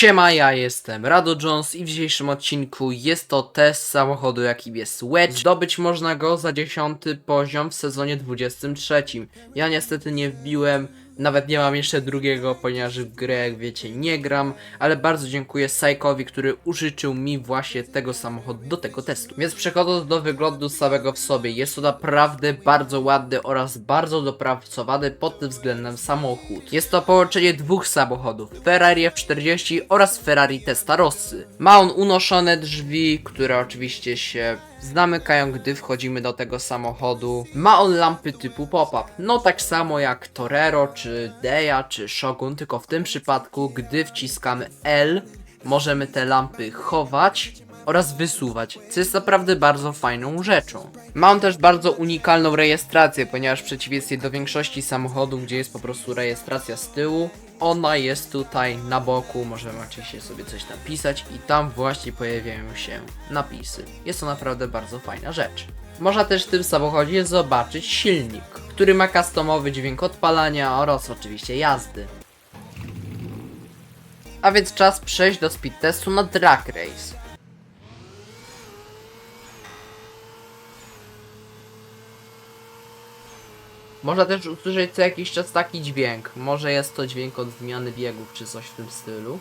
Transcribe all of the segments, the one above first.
Siema, ja jestem Rado Jones i w dzisiejszym odcinku jest to test samochodu jakim jest Wedge. Zdobyć można go za 10 poziom w sezonie 23. Ja niestety nie wbiłem, nawet nie mam jeszcze drugiego, ponieważ w grę jak wiecie nie gram, ale bardzo dziękuję Sajkowi, który użyczył mi właśnie tego samochodu do tego testu. Więc przechodząc do wyglądu samego w sobie, jest to naprawdę bardzo ładny oraz bardzo dopracowany pod tym względem samochód. Jest to połączenie dwóch samochodów, Ferrari F40 oraz Ferrari Testarossy. Ma on unoszone drzwi, które oczywiście się zamykają, gdy wchodzimy do tego samochodu. Ma on lampy typu pop-up, no tak samo jak Torero, czy Deja, czy Shogun, tylko w tym przypadku, gdy wciskamy L, możemy te lampy chować oraz wysuwać, co jest naprawdę bardzo fajną rzeczą. Ma on też bardzo unikalną rejestrację, ponieważ w przeciwieństwie do większości samochodów, gdzie jest po prostu rejestracja z tyłu, ona jest tutaj na boku, możemy oczywiście sobie coś napisać i tam właśnie pojawiają się napisy. Jest to naprawdę bardzo fajna rzecz. Można też w tym samochodzie zobaczyć silnik, który ma customowy dźwięk odpalania oraz oczywiście jazdy. A więc czas przejść do speed testu na Drag Race. Można też usłyszeć co jakiś czas taki dźwięk. Może jest to dźwięk od zmiany biegów czy coś w tym stylu.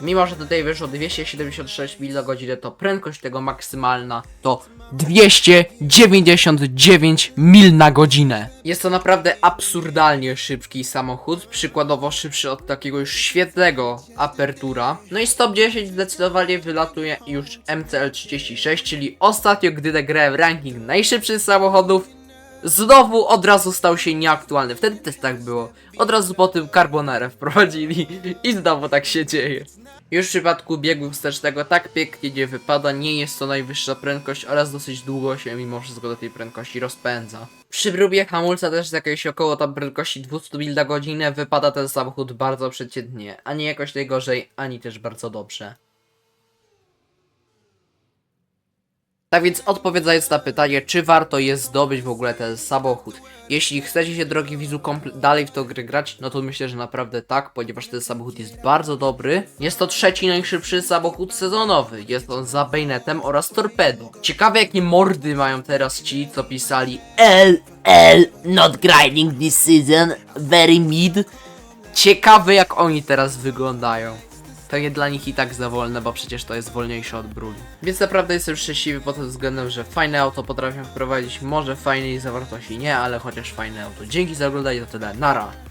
Mimo, że tutaj wyszło 276 mil na godzinę, to prędkość tego maksymalna to 299 mil na godzinę. Jest to naprawdę absurdalnie szybki samochód, przykładowo szybszy od takiego już świetnego Apertura. No i stop 10 zdecydowanie wylatuje już MCL36, czyli ostatnio, gdy nagrałem ranking najszybszych samochodów, znowu od razu stał się nieaktualny. Wtedy też tak było. Od razu po tym Carbonarę wprowadzili i znowu tak się dzieje. Już w przypadku biegu wstecznego tak pięknie nie wypada, nie jest to najwyższa prędkość oraz dosyć długo się mimo wszystko do tej prędkości rozpędza. Przy próbie hamulca też z jakiejś około tam prędkości 200 mil na godzinę wypada ten samochód bardzo przeciętnie, ani jakoś najgorzej, ani też bardzo dobrze. Tak więc odpowiadając na pytanie, czy warto jest zdobyć w ogóle ten samochód. Jeśli chcecie się, drogi widzu, dalej w to grę grać, no to myślę, że naprawdę tak, ponieważ ten samochód jest bardzo dobry. Jest to trzeci najszybszy samochód sezonowy. Jest on za Baynetem oraz Torpedo. Ciekawe jakie mordy mają teraz ci, co pisali L, L, not grinding this season, very mid. Ciekawe jak oni teraz wyglądają. Pewnie dla nich i tak za wolne, bo przecież to jest wolniejsze od bruli. Więc naprawdę jestem szczęśliwy pod tym względem, że fajne auto potrafią wprowadzić, może fajnej zawartości nie, ale chociaż fajne auto. Dzięki za oglądanie, to tyle, nara!